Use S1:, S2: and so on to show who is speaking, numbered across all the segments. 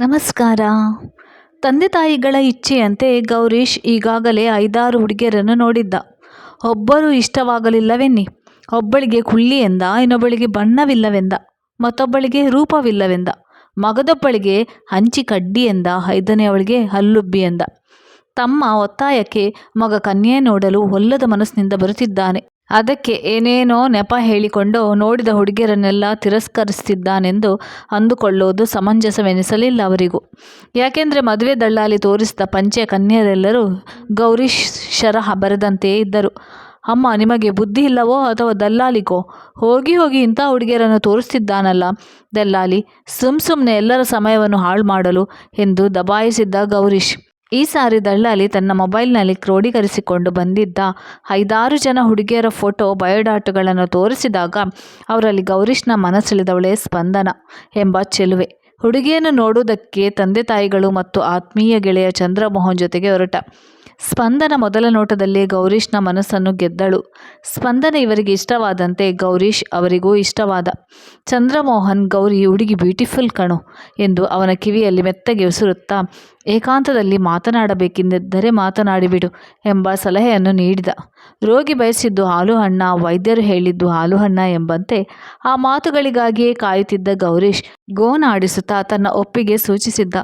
S1: ನಮಸ್ಕಾರ. ತಂದೆ ತಾಯಿಗಳ ಇಚ್ಛೆಯಂತೆ ಗೌರೀಶ್ ಈಗಾಗಲೇ ಐದಾರು ಹುಡುಗಿಯರನ್ನು ನೋಡಿದ್ದ. ಒಬ್ಬರು ಇಷ್ಟವಾಗಲಿಲ್ಲವೆನ್ನಿ. ಒಬ್ಬಳಿಗೆ ಕುಳ್ಳಿ ಎಂದ, ಇನ್ನೊಬ್ಬಳಿಗೆ ಬಣ್ಣವಿಲ್ಲವೆಂದ, ಮತ್ತೊಬ್ಬಳಿಗೆ ರೂಪವಿಲ್ಲವೆಂದ, ಮಗದೊಬ್ಬಳಿಗೆ ಹಂಚಿ ಕಡ್ಡಿ ಎಂದ ಐದನೆಯವಳಿಗೆ ಹಲ್ಲುಬ್ಬಿ ಎಂದ. ತಮ್ಮ ಒತ್ತಾಯಕ್ಕೆ ಮಗ ಕನ್ಯೆ ನೋಡಲು ಒಲ್ಲದ ಮನಸ್ಸಿನಿಂದ ಬರುತ್ತಿದ್ದಾನೆ. ಅದಕ್ಕೆ ಏನೇನೋ ನೆಪ ಹೇಳಿಕೊಂಡು ನೋಡಿದ ಹುಡುಗಿಯರನ್ನೆಲ್ಲ ತಿರಸ್ಕರಿಸ್ತಿದ್ದಾನೆಂದು ಅಂದುಕೊಳ್ಳುವುದು ಸಮಂಜಸವೆನಿಸಲಿಲ್ಲ ಅವರಿಗೂ. ಯಾಕೆಂದರೆ ಮದುವೆ ದಳ್ಳಾಲಿ ತೋರಿಸಿದ ಪಂಚೆ ಕನ್ಯರೆಲ್ಲರೂ ಗೌರೀಶ್ ಶರಹ ಬರೆದಂತೆಯೇ ಇದ್ದರು. ಅಮ್ಮ, ನಿಮಗೆ ಬುದ್ಧಿ ಇಲ್ಲವೋ ಅಥವಾ ದಲ್ಲಾಲಿಗೋ ಹೋಗಿ ಹೋಗಿ ಇಂಥ ಹುಡುಗಿಯರನ್ನು ತೋರಿಸ್ತಿದ್ದಾನಲ್ಲ ದಲ್ಲಾಲಿ ಸುಮ್ ಸುಮ್ಮನೆ ಎಲ್ಲರ ಸಮಯವನ್ನು ಹಾಳು ಮಾಡಲು ಎಂದು ದಬಾಯಿಸಿದ್ದ ಗೌರೀಶ್. ಈ ಸಾರಿ ದಳ್ಳಾಲಿ ತನ್ನ ಮೊಬೈಲ್ನಲ್ಲಿ ಕ್ರೋಢೀಕರಿಸಿಕೊಂಡು ಬಂದಿದ್ದ ಐದಾರು ಜನ ಹುಡುಗಿಯರ ಫೋಟೋ ಬಯೋಡಾಟಗಳನ್ನು ತೋರಿಸಿದಾಗ ಅವರಲ್ಲಿ ಗೌರೀಶ್ನ ಮನಸ್ಸಿಳಿದವಳೇ ಸ್ಪಂದನ ಎಂಬ ಚೆಲುವೆ. ಹುಡುಗಿಯನ್ನು ನೋಡುವುದಕ್ಕೆ ತಂದೆ ತಾಯಿಗಳು ಮತ್ತು ಆತ್ಮೀಯ ಗೆಳೆಯ ಚಂದ್ರಮೋಹನ್ ಜೊತೆಗೆ ಹೊರಟ. ಸ್ಪಂದನ ಮೊದಲ ನೋಟದಲ್ಲೇ ಗೌರೀಶ್ನ ಮನಸ್ಸನ್ನು ಗೆದ್ದಳು. ಸ್ಪಂದನ ಇವರಿಗೆ ಇಷ್ಟವಾದಂತೆ ಗೌರೀಶ್ ಅವರಿಗೂ ಇಷ್ಟವಾದ, ಚಂದ್ರಮೋಹನ್, ಗೌರಿ, ಹುಡುಗಿ ಬ್ಯೂಟಿಫುಲ್ ಕಣು ಎಂದು ಅವನ ಕಿವಿಯಲ್ಲಿ ಮೆತ್ತಗೆ ಉಸಿರುತ್ತಾ ಏಕಾಂತದಲ್ಲಿ ಮಾತನಾಡಬೇಕೆಂದಿದ್ದರೆ ಮಾತನಾಡಿಬಿಡು ಎಂಬ ಸಲಹೆಯನ್ನು ನೀಡಿದ. ರೋಗಿ ಬಯಸಿದ್ದು ಹಾಲು ಹಣ್ಣ, ವೈದ್ಯರು ಹೇಳಿದ್ದು ಹಾಲು ಹಣ್ಣ ಎಂಬಂತೆ ಆ ಮಾತುಗಳಿಗಾಗಿಯೇ ಕಾಯುತ್ತಿದ್ದ ಗೌರೀಶ್ ಗೋನಾಡಿಸುತ್ತಾ ತನ್ನ ಒಪ್ಪಿಗೆ ಸೂಚಿಸಿದ್ದ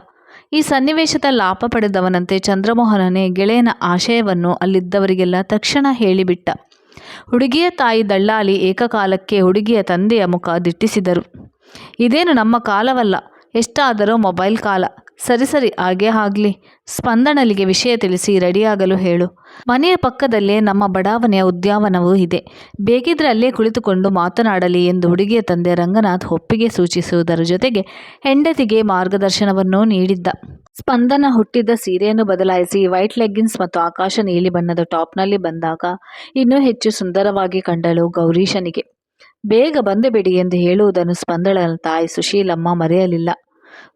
S1: ಈ ಸನ್ನಿವೇಶದ ಲಾಭ ಪಡೆದವನಂತೆ ಚಂದ್ರಮೋಹನನೇ ಗೆಳೆಯನ ಆಶಯವನ್ನು ಅಲ್ಲಿದ್ದವರಿಗೆಲ್ಲ ತಕ್ಷಣ ಹೇಳಿಬಿಟ್ಟ. ಹುಡುಗಿಯ ತಾಯಿ ದಳ್ಳಾಲಿ ಏಕಕಾಲಕ್ಕೆ ಹುಡುಗಿಯ ತಂದೆಯ ಮುಖ ದಿಟ್ಟಿಸಿದರು. ಇದೇನು ನಮ್ಮ ಕಾಲವಲ್ಲ, ಎಷ್ಟಾದರೂ ಮೊಬೈಲ್ ಕಾಲ. ಸರಿ ಸರಿ, ಹಾಗೇ ಆಗಲಿ. ಸ್ಪಂದನಲಿಗೆ ವಿಷಯ ತಿಳಿಸಿ ರೆಡಿಯಾಗಲು ಹೇಳು. ಮನೆಯ ಪಕ್ಕದಲ್ಲೇ ನಮ್ಮ ಬಡಾವಣೆಯ ಉದ್ಯಾನವನವೂ ಇದೆ. ಬೇಕಿದ್ರೆ ಅಲ್ಲೇ ಕುಳಿತುಕೊಂಡು ಮಾತನಾಡಲಿ ಎಂದು ಹುಡುಗಿಯ ತಂದೆ ರಂಗನಾಥ್ ಒಪ್ಪಿಗೆ ಸೂಚಿಸುವುದರ ಜೊತೆಗೆ ಹೆಂಡತಿಗೆ ಮಾರ್ಗದರ್ಶನವನ್ನೂ ನೀಡಿದ್ದ. ಸ್ಪಂದನ ಹುಟ್ಟಿದ ಸೀರೆಯನ್ನು ಬದಲಾಯಿಸಿ ವೈಟ್ ಲೆಗ್ಗಿನ್ಸ್ ಮತ್ತು ಆಕಾಶ ನೀಲಿ ಬಣ್ಣದ ಟಾಪ್ನಲ್ಲಿ ಬಂದಾಗ ಇನ್ನೂ ಹೆಚ್ಚು ಸುಂದರವಾಗಿ ಕಂಡಳು ಗೌರೀಶನಿಗೆ. ಬೇಗ ಬಂದುಬಿಡಿ ಎಂದು ಹೇಳುವುದನ್ನು ಸ್ಪಂದಳ ತಾಯಿ ಸುಶೀಲಮ್ಮ ಮರೆಯಲಿಲ್ಲ.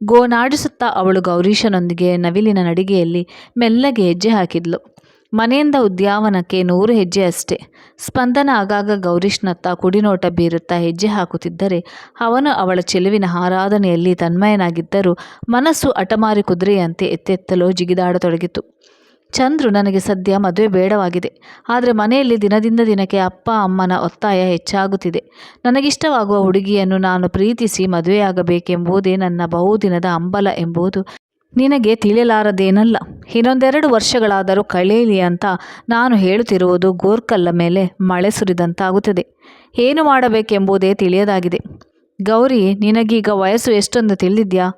S1: ಗೋನಾಡಿಸುತ್ತಾ ಅವಳು ಗೌರೀಶನೊಂದಿಗೆ ನವಿಲಿನ ನಡಿಗೆಯಲ್ಲಿ ಮೆಲ್ಲಗೆ ಹೆಜ್ಜೆ ಹಾಕಿದ್ಲು. ಮನೆಯಿಂದ ಉದ್ಯಾನವನಕ್ಕೆ ನೂರು ಹೆಜ್ಜೆ ಅಷ್ಟೆ. ಸ್ಪಂದನ ಆಗಾಗ ಗೌರೀಶ್ನತ್ತ ಕುಡಿನೋಟ ಬೀರುತ್ತಾ ಹೆಜ್ಜೆ ಹಾಕುತ್ತಿದ್ದರೆ ಅವನು ಅವಳ ಚೆಲುವಿನ ಆರಾಧನೆಯಲ್ಲಿ ತನ್ಮಯನಾಗಿದ್ದರೂ ಮನಸ್ಸು ಅಟಮಾರಿ ಕುದುರೆಯಂತೆ ಎತ್ತೆತ್ತಲು ಜಿಗಿದಾಡತೊಡಗಿತು. ಚಂದ್ರು ನನಗೆ ಸದ್ಯ ಮದುವೆ ಬೇಡವಾಗಿದೆ. ಆದರೆ ಮನೆಯಲ್ಲಿ ದಿನದಿಂದ ದಿನಕ್ಕೆ ಅಪ್ಪ, ಅಮ್ಮನ ಒತ್ತಾಯ ಹೆಚ್ಚಾಗುತ್ತಿದೆ. ನನಗಿಷ್ಟವಾಗುವ ಹುಡುಗಿಯನ್ನು ನಾನು ಪ್ರೀತಿಸಿ ಮದುವೆಯಾಗಬೇಕೆಂಬುದೇ ನನ್ನ ಬಹುದಿನದ ಅಂಬಲ ಎಂಬುದು ನಿನಗೆ ತಿಳಿಯಲಾರದೇನಲ್ಲ. ಇನ್ನೊಂದೆರಡು ವರ್ಷಗಳಾದರೂ ಕಳೆಯಲಿ ಅಂತ ನಾನು ಹೇಳುತ್ತಿರುವುದು ಗೋರ್ಕಲ್ಲ ಮೇಲೆ ಮಳೆ ಸುರಿದಂತಾಗುತ್ತದೆ. ಏನು ಮಾಡಬೇಕೆಂಬುದೇ ತಿಳಿಯದಾಗಿದೆ. ಗೌರಿ, ನಿನಗೀಗ ವಯಸ್ಸು ಎಷ್ಟೊಂದು ತಿಳಿದಿದ್ಯಾ?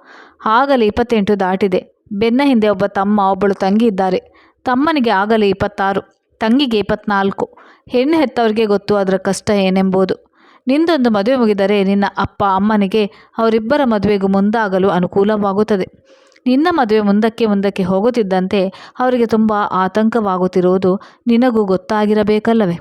S1: ಆಗಲೇ ಇಪ್ಪತ್ತೆಂಟು ದಾಟಿದೆ. ಬೆನ್ನ ಹಿಂದೆ ಒಬ್ಬ ತಮ್ಮ, ಒಬ್ಬಳು ತಂಗಿ ಇದ್ದಾರೆ ತಮ್ಮನಿಗೆ ಆಗಲೇ ಇಪ್ಪತ್ತಾರು, ತಂಗಿಗೆ ಇಪ್ಪತ್ನಾಲ್ಕು. ಹೆಣ್ಣು ಹೆತ್ತವರಿಗೆ ಗೊತ್ತು ಅದರ ಕಷ್ಟ ಏನೆಂಬುದು. ನಿಂದೊಂದು ಮದುವೆ ಮುಗಿದರೆ ನಿನ್ನ ಅಪ್ಪ ಅಮ್ಮನಿಗೆ ಅವರಿಬ್ಬರ ಮದುವೆಗೂ ಮುಂದಾಗಲು ಅನುಕೂಲವಾಗುತ್ತದೆ. ನಿನ್ನ ಮದುವೆ ಮುಂದಕ್ಕೆ ಮುಂದಕ್ಕೆ ಹೋಗುತ್ತಿದ್ದಂತೆ ಅವರಿಗೆ ತುಂಬ ಆತಂಕವಾಗುತ್ತಿರುವುದು ನಿನಗೂ ಗೊತ್ತಾಗಿರಬೇಕಲ್ಲವೇ?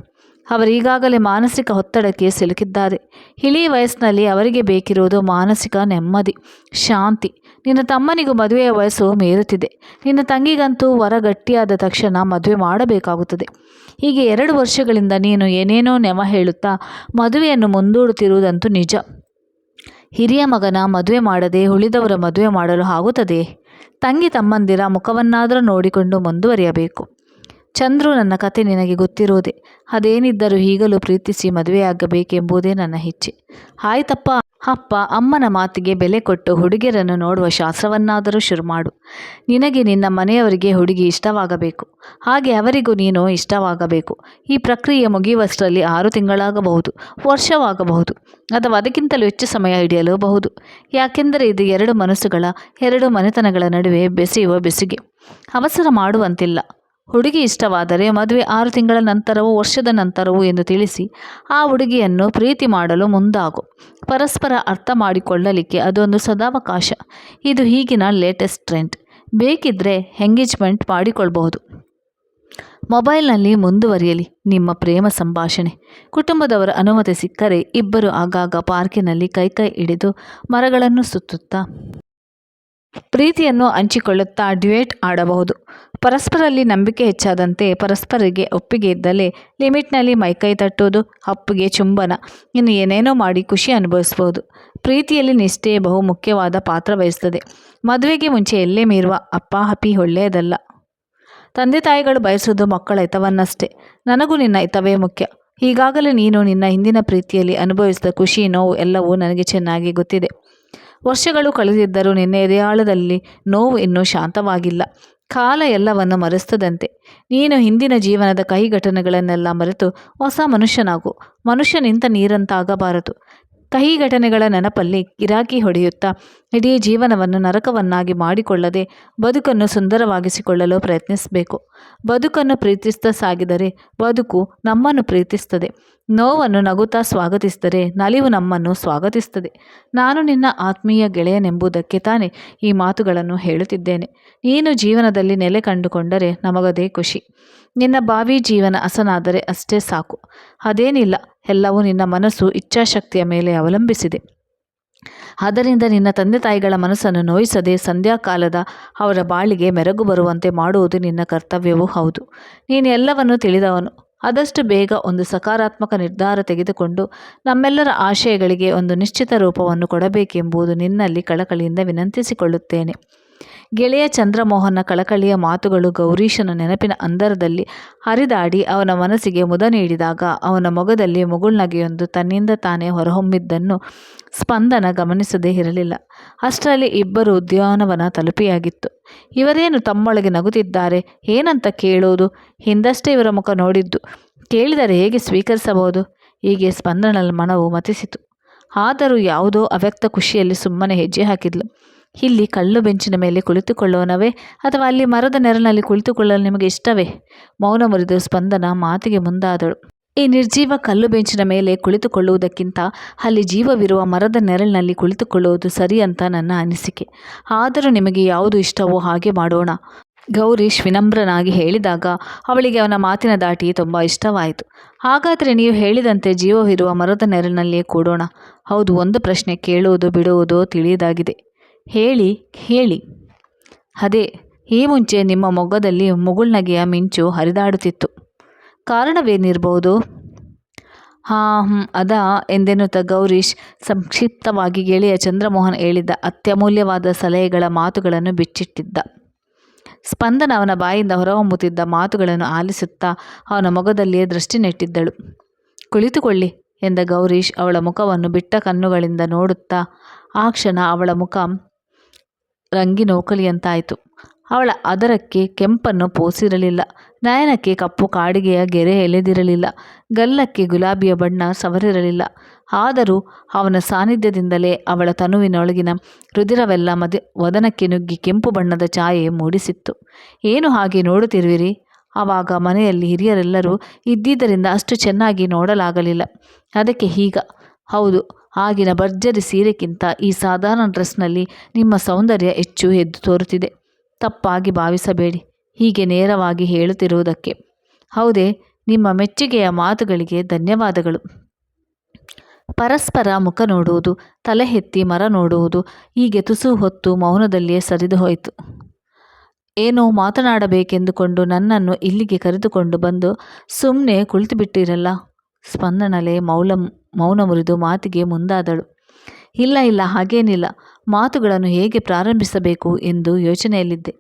S1: ಅವರೀಗಾಗಲೇ ಮಾನಸಿಕ ಒತ್ತಡಕ್ಕೆ ಸಿಲುಕಿದ್ದಾರೆ. ಇಳಿ ವಯಸ್ಸಿನಲ್ಲಿ ಅವರಿಗೆ ಬೇಕಿರುವುದು ಮಾನಸಿಕ ನೆಮ್ಮದಿ, ಶಾಂತಿ ನಿನ್ನ ತಮ್ಮನಿಗೂ ಮದುವೆಯ ವಯಸ್ಸು ಮೀರುತ್ತಿದೆ. ನಿನ್ನ ತಂಗಿಗಂತೂ ವರ ಗಟ್ಟಿಯಾದ ತಕ್ಷಣ ಮದುವೆ ಮಾಡಬೇಕಾಗುತ್ತದೆ. ಹೀಗೆ ಎರಡು ವರ್ಷಗಳಿಂದ ನೀನು ಏನೇನೋ ನೆಮ ಹೇಳುತ್ತಾ ಮದುವೆಯನ್ನು ಮುಂದೂಡುತ್ತಿರುವುದಂತೂ ನಿಜ. ಹಿರಿಯ ಮಗನ ಮದುವೆ ಮಾಡದೆ ಉಳಿದವರ ಮದುವೆ ಮಾಡಲು ಆಗುತ್ತದೆ ತಂಗಿ ತಮ್ಮಂದಿರ ಮುಖವನ್ನಾದರೂ ನೋಡಿಕೊಂಡು ಮುಂದುವರಿಯಬೇಕು. ಚಂದ್ರು ನನ್ನ ಕತೆ ನಿನಗೆ ಗೊತ್ತಿರೋದೆ. ಅದೇನಿದ್ದರೂ ಈಗಲೂ ಪ್ರೀತಿಸಿ ಮದುವೆಯಾಗಬೇಕೆಂಬುದೇ ನನ್ನ ಇಚ್ಛೆ ಆಯ್ತಪ್ಪ. ಅಪ್ಪ, ಅಮ್ಮನ ಮಾತಿಗೆ ಬೆಲೆ ಕೊಟ್ಟು ಹುಡುಗಿಯರನ್ನು ನೋಡುವ ಶಾಸ್ತ್ರವನ್ನಾದರೂ ಶುರು ಮಾಡು. ನಿನಗೆ ನಿನ್ನ ಮನೆಯವರಿಗೆ ಹುಡುಗಿ ಇಷ್ಟವಾಗಬೇಕು. ಹಾಗೆ ಅವರಿಗೂ ನೀನು ಇಷ್ಟವಾಗಬೇಕು. ಈ ಪ್ರಕ್ರಿಯೆ ಮುಗಿಯುವಷ್ಟರಲ್ಲಿ ಆರು ತಿಂಗಳಾಗಬಹುದು, ವರ್ಷವಾಗಬಹುದು, ಅಥವಾ ಅದಕ್ಕಿಂತಲೂ ಹೆಚ್ಚು ಸಮಯ ಹಿಡಿಯಲೂಬಹುದು. ಯಾಕೆಂದರೆ ಇದು ಎರಡು ಮನಸ್ಸುಗಳ, ಎರಡು ಮನೆತನಗಳ ನಡುವೆ ಬೆಸೆಯುವ ಬೆಸುಗೆ. ಅವಸರ ಮಾಡುವಂತಿಲ್ಲ. ಹುಡುಗಿ ಇಷ್ಟವಾದರೆ ಮದುವೆ ಆರು ತಿಂಗಳ ನಂತರವೂ, ವರ್ಷದ ನಂತರವೂ ಎಂದು ತಿಳಿಸಿ ಆ ಹುಡುಗಿಯನ್ನು ಪ್ರೀತಿ ಮಾಡಲು ಮುಂದಾಗು. ಪರಸ್ಪರ ಅರ್ಥ ಮಾಡಿಕೊಳ್ಳಲಿಕ್ಕೆ ಅದೊಂದು ಸದಾವಕಾಶ. ಇದು ಈಗಿನ ಲೇಟೆಸ್ಟ್ ಟ್ರೆಂಡ್ ಬೇಕಿದ್ದರೆ ಎಂಗೇಜ್ಮೆಂಟ್ ಮಾಡಿಕೊಳ್ಬಹುದು. ಮೊಬೈಲ್ನಲ್ಲಿ ಮುಂದುವರಿಯಲಿ, ನಿಮ್ಮ ಪ್ರೇಮ ಸಂಭಾಷಣೆ. ಕುಟುಂಬದವರ ಅನುಮತಿ ಸಿಕ್ಕರೆ ಇಬ್ಬರು ಆಗಾಗ ಪಾರ್ಕಿನಲ್ಲಿ ಕೈಕೈ ಹಿಡಿದು ಮರಗಳನ್ನು ಸುತ್ತುತ್ತಾ ಪ್ರೀತಿಯನ್ನು ಹಂಚಿಕೊಳ್ಳುತ್ತಾ ಡ್ಯುಯೇಟ್ ಆಡಬಹುದು. ಪರಸ್ಪರಲ್ಲಿ ನಂಬಿಕೆ ಹೆಚ್ಚಾದಂತೆ ಪರಸ್ಪರಿಗೆ ಒಪ್ಪಿಗೆ ಇದ್ದಲ್ಲಿ ಲಿಮಿಟ್ನಲ್ಲಿ ಮೈಕೈ ತಟ್ಟುವುದು ಅಪ್ಪಿಗೆ ಚುಂಬನ. ಇನ್ನು ಏನೇನೋ ಮಾಡಿ ಖುಷಿ ಅನುಭವಿಸ್ಬೋದು ಪ್ರೀತಿಯಲ್ಲಿ ನಿಷ್ಠೆ ಬಹು ಮುಖ್ಯವಾದ ಪಾತ್ರ ವಹಿಸುತ್ತದೆ. ಮದುವೆಗೆ ಮುಂಚೆ ಎಲ್ಲೇ ಮೀರುವ ಅಪ್ಪ ಹಪಿ ಒಳ್ಳೆಯದಲ್ಲ. ತಂದೆ ತಾಯಿಗಳು ಬಯಸುವುದು ಮಕ್ಕಳ ಹಿತವನ್ನಷ್ಟೇ. ನನಗೂ ನಿನ್ನ ಹಿತವೇ ಮುಖ್ಯ. ಈಗಾಗಲೇ ನೀನು ನಿನ್ನ ಹಿಂದಿನ ಪ್ರೀತಿಯಲ್ಲಿ ಅನುಭವಿಸಿದ ಖುಷಿ, ನೋವು ಎಲ್ಲವೂ ನನಗೆ ಚೆನ್ನಾಗಿ ಗೊತ್ತಿದೆ. ವರ್ಷಗಳು ಕಳೆದಿದ್ದರೂ ನಿನ್ನೆ ಎದೆಯಾಳದಲ್ಲಿ ನೋವು ಇನ್ನೂ ಶಾಂತವಾಗಿಲ್ಲ. ಕಾಲ ಎಲ್ಲವನ್ನು ಮರೆಸ್ತದಂತೆ. ನೀನು ಹಿಂದಿನ ಜೀವನದ ಕಹಿ ಘಟನೆಗಳನ್ನೆಲ್ಲ ಮರೆತು ಹೊಸ ಮನುಷ್ಯನಾಗು. ಮನುಷ್ಯ ನಿಂತ ನೀರಂತಾಗಬಾರದು. ಕಹಿ ಘಟನೆಗಳ ನೆನಪಲ್ಲಿ ಗಿರಾಕಿ ಹೊಡೆಯುತ್ತಾ, ಇಡೀ ಜೀವನವನ್ನು ನರಕವನ್ನಾಗಿ ಮಾಡಿಕೊಳ್ಳದೆ ಬದುಕನ್ನು ಸುಂದರವಾಗಿಸಿಕೊಳ್ಳಲು ಪ್ರಯತ್ನಿಸಬೇಕು. ಬದುಕನ್ನು ಪ್ರೀತಿಸ್ತಾ ಸಾಗಿದರೆ ಬದುಕು ನಮ್ಮನ್ನು ಪ್ರೀತಿಸ್ತದೆ. ನೋವನ್ನು ನಗುತ್ತಾ ಸ್ವಾಗತಿಸಿದರೆ ನಲಿವು ನಮ್ಮನ್ನು ಸ್ವಾಗತಿಸ್ತದೆ. ನಾನು ನಿನ್ನ ಆತ್ಮೀಯ ಗೆಳೆಯನೆಂಬುದಕ್ಕೆ ತಾನೇ ಈ ಮಾತುಗಳನ್ನು ಹೇಳುತ್ತಿದ್ದೇನೆ. ನೀನು ಜೀವನದಲ್ಲಿ ನೆಲೆ ಕಂಡುಕೊಂಡರೆ ನಮಗದೇ ಖುಷಿ. ನಿನ್ನ ಬಾವಿ ಜೀವನ ಅಸನಾದರೆ ಅಷ್ಟೇ ಸಾಕು. ಅದೇನಿಲ್ಲ ಎಲ್ಲವೂ ನಿನ್ನ ಮನಸ್ಸು ಇಚ್ಛಾಶಕ್ತಿಯ ಮೇಲೆ ಅವಲಂಬಿಸಿದೆ. ಆದ್ದರಿಂದ ನಿನ್ನ ತಂದೆ ತಾಯಿಗಳ ಮನಸ್ಸನ್ನು ನೋಯಿಸದೆ ಸಂಧ್ಯಾಕಾಲದ ಅವರ ಬಾಳಿಗೆ ಮೆರಗು ಬರುವಂತೆ ಮಾಡುವುದು ನಿನ್ನ ಕರ್ತವ್ಯವೂ ಹೌದು. ನೀನು ಎಲ್ಲವನ್ನು ತಿಳಿದವನು. ಆದಷ್ಟು ಬೇಗ ಒಂದು ಸಕಾರಾತ್ಮಕ ನಿರ್ಧಾರ ತೆಗೆದುಕೊಂಡು ನಮ್ಮೆಲ್ಲರ ಆಶಯಗಳಿಗೆ ಒಂದು ನಿಶ್ಚಿತ ರೂಪವನ್ನು ಕೊಡಬೇಕೆಂಬುದು ನಿನ್ನಲ್ಲಿ ಕಳಕಳಿಯಿಂದ ವಿನಂತಿಸಿಕೊಳ್ಳುತ್ತೇನೆ. ಗೆಳೆಯ ಚಂದ್ರಮೋಹನ ಕಳಕಳಿಯ ಮಾತುಗಳು ಗೌರೀಶನ ನೆನಪಿನ ಅಂದರದಲ್ಲಿ ಹರಿದಾಡಿ ಅವನ ಮನಸ್ಸಿಗೆ ಮುದ ನೀಡಿದಾಗ ಅವನ ಮೊಗದಲ್ಲಿ ಮುಗುಳ್ನಗೆಯೊಂದು ತನ್ನಿಂದ ತಾನೇ ಹೊರಹೊಮ್ಮಿದ್ದನ್ನು ಸ್ಪಂದನ ಗಮನಿಸದೇ ಇರಲಿಲ್ಲ. ಅಷ್ಟರಲ್ಲಿ ಇಬ್ಬರು ಉದ್ಯಾನವನ ತಲುಪಿಯಾಗಿತ್ತು. ಇವರೇನು ತಮ್ಮೊಳಗೆ ನಗುತ್ತಿದ್ದಾರೆ? ಏನಂತ ಕೇಳೋದು? ಹಿಂದಷ್ಟೇ ಇವರ ಮುಖ ನೋಡಿದ್ದು. ಕೇಳಿದರೆ ಹೇಗೆ ಸ್ವೀಕರಿಸಬಹುದು? ಹೀಗೆ ಸ್ಪಂದನ ಮನವು ಮತಿಸಿತು. ಆದರೂ ಯಾವುದೋ ಅವ್ಯಕ್ತ ಖುಷಿಯಲ್ಲಿ ಸುಮ್ಮನೆ ಹೆಜ್ಜೆ ಹಾಕಿದ್ಲು. ಇಲ್ಲಿ ಕಲ್ಲು ಬೆಂಚಿನ ಮೇಲೆ ಕುಳಿತುಕೊಳ್ಳೋಣವೇ ಅಥವಾ ಅಲ್ಲಿ ಮರದ ನೆರಳಿನಲ್ಲಿ ಕುಳಿತುಕೊಳ್ಳಲು ನಿಮಗೆ ಇಷ್ಟವೇ? ಮೌನ ಮುರಿದು ಸ್ಪಂದನ ಮಾತಿಗೆ ಮುಂದಾದಳು. ಈ ನಿರ್ಜೀವ ಕಲ್ಲು ಬೆಂಚಿನ ಮೇಲೆ ಕುಳಿತುಕೊಳ್ಳುವುದಕ್ಕಿಂತ ಅಲ್ಲಿ ಜೀವವಿರುವ ಮರದ ನೆರಳಿನಲ್ಲಿ ಕುಳಿತುಕೊಳ್ಳುವುದು ಸರಿ ಅಂತ ನನ್ನ ಅನಿಸಿಕೆ. ಆದರೂ ನಿಮಗೆ ಯಾವುದು ಇಷ್ಟವೋ ಹಾಗೆ ಮಾಡೋಣ. ಗೌರೀಶ್ ವಿನಮ್ರನಾಗಿ ಹೇಳಿದಾಗ ಅವಳಿಗೆ ಅವನ ಮಾತಿನ ದಾಟಿ ತುಂಬ ಇಷ್ಟವಾಯಿತು. ಹಾಗಾದರೆ ನೀವು ಹೇಳಿದಂತೆ ಜೀವವಿರುವ ಮರದ ನೆರಳಿನಲ್ಲಿಯೇ ಕೂಡೋಣ. ಹೌದು, ಒಂದು ಪ್ರಶ್ನೆ ಕೇಳುವುದು ಬಿಡುವುದು ತಿಳಿಯದಾಗಿದೆ. ಹೇಳಿ ಹೇಳಿ ಅದೇ, ಈ ಮುಂಚೆ ನಿಮ್ಮ ಮೊಗ್ಗದಲ್ಲಿ ಮುಗುಳ್ನಗೆಯ ಮಿಂಚು ಹರಿದಾಡುತ್ತಿತ್ತು. ಕಾರಣವೇನಿರ್ಬೋದು? ಹಾಂ ಅದಾ ಎಂದೆನ್ನುತ್ತ ಗೌರೀಶ್ ಸಂಕ್ಷಿಪ್ತವಾಗಿ ಗೆಳೆಯ ಚಂದ್ರಮೋಹನ್ ಹೇಳಿದ್ದ ಅತ್ಯಮೂಲ್ಯವಾದ ಸಲಹೆಗಳ ಮಾತುಗಳನ್ನು ಬಿಚ್ಚಿಟ್ಟಿದ್ದ. ಸ್ಪಂದನ ಅವನ ಬಾಯಿಂದ ಹೊರಹೊಮ್ಮುತ್ತಿದ್ದ ಮಾತುಗಳನ್ನು ಆಲಿಸುತ್ತಾ ಅವನ ಮೊಗದಲ್ಲಿಯೇ ದೃಷ್ಟಿ ನೆಟ್ಟಿದ್ದಳು ಕುಳಿತುಕೊಳ್ಳಿ ಎಂದ ಗೌರೀಶ್ ಅವಳ ಮುಖವನ್ನು ಬಿಟ್ಟ ಕಣ್ಣುಗಳಿಂದ ನೋಡುತ್ತಾ ಆ ಕ್ಷಣ ಅವಳ ಮುಖ ರಂಗಿನೋಕಲಿಯಂತಾಯಿತು ಅವಳ ಅದರಕ್ಕೆ ಕೆಂಪನ್ನು ಪೋಸಿರಲಿಲ್ಲ. ನಯನಕ್ಕೆ ಕಪ್ಪು ಕಾಡಿಗೆಯ ಗೆರೆ ಎಳೆದಿರಲಿಲ್ಲ. ಗಲ್ಲಕ್ಕೆ ಗುಲಾಬಿಯ ಬಣ್ಣ ಸವರಿರಲಿಲ್ಲ. ಆದರೂ ಅವನ ಸಾನ್ನಿಧ್ಯದಿಂದಲೇ ಅವಳ ತನುವಿನೊಳಗಿನ ರುದಿರವೆಲ್ಲ ಮದ ವದನಕ್ಕೆ ನುಗ್ಗಿ ಕೆಂಪು ಬಣ್ಣದ ಛಾಯೆ ಮೂಡಿಸಿತ್ತು. ಏನು ಹಾಗೆ ನೋಡುತ್ತಿರುವಿರಿ? ಆವಾಗ ಮನೆಯಲ್ಲಿ ಹಿರಿಯರೆಲ್ಲರೂ ಇದ್ದಿದ್ದರಿಂದ ಅಷ್ಟು ಚೆನ್ನಾಗಿ ನೋಡಲಾಗಲಿಲ್ಲ. ಅದಕ್ಕೆ ಹೀಗ. ಹೌದು ಆಗಿನ ಭರ್ಜರಿ ಸೀರೆಗಿಂತ ಈ ಸಾಧಾರಣ ಡ್ರೆಸ್ನಲ್ಲಿ ನಿಮ್ಮ ಸೌಂದರ್ಯ ಹೆಚ್ಚು ಎದ್ದು ತೋರುತ್ತಿದೆ. ತಪ್ಪಾಗಿ ಭಾವಿಸಬೇಡಿ. ಹೀಗೆ ನೇರವಾಗಿ ಹೇಳುತ್ತಿರುವುದಕ್ಕೆ. ಹೌದೇ, ನಿಮ್ಮ ಮೆಚ್ಚುಗೆಯ ಮಾತುಗಳಿಗೆ ಧನ್ಯವಾದಗಳು. ಪರಸ್ಪರ ಮುಖ ನೋಡುವುದು, ತಲೆ ಎತ್ತಿ ಮರ ನೋಡುವುದು, ಹೀಗೆ ತುಸು ಹೊತ್ತು ಮೌನದಲ್ಲಿಯೇ ಸರಿದು ಹೋಯಿತು ಏನೋ ಮಾತನಾಡಬೇಕೆಂದುಕೊಂಡು ನನ್ನನ್ನು ಇಲ್ಲಿಗೆ ಕರೆದುಕೊಂಡು ಬಂದು ಸುಮ್ಮನೆ ಕುಳಿತುಬಿಟ್ಟಿರಲ್ಲ. ಸ್ಪಂದನಲೆ ಮೌಲ ಮೌನ ಮುರಿದು ಮಾತಿಗೆ ಮುಂದಾದಳು. ಇಲ್ಲ ಇಲ್ಲ, ಹಾಗೇನಿಲ್ಲ. ಮಾತುಗಳನ್ನು ಹೇಗೆ ಪ್ರಾರಂಭಿಸಬೇಕು ಎಂದು ಯೋಚನೆಯಲ್ಲಿದ್ದೆ.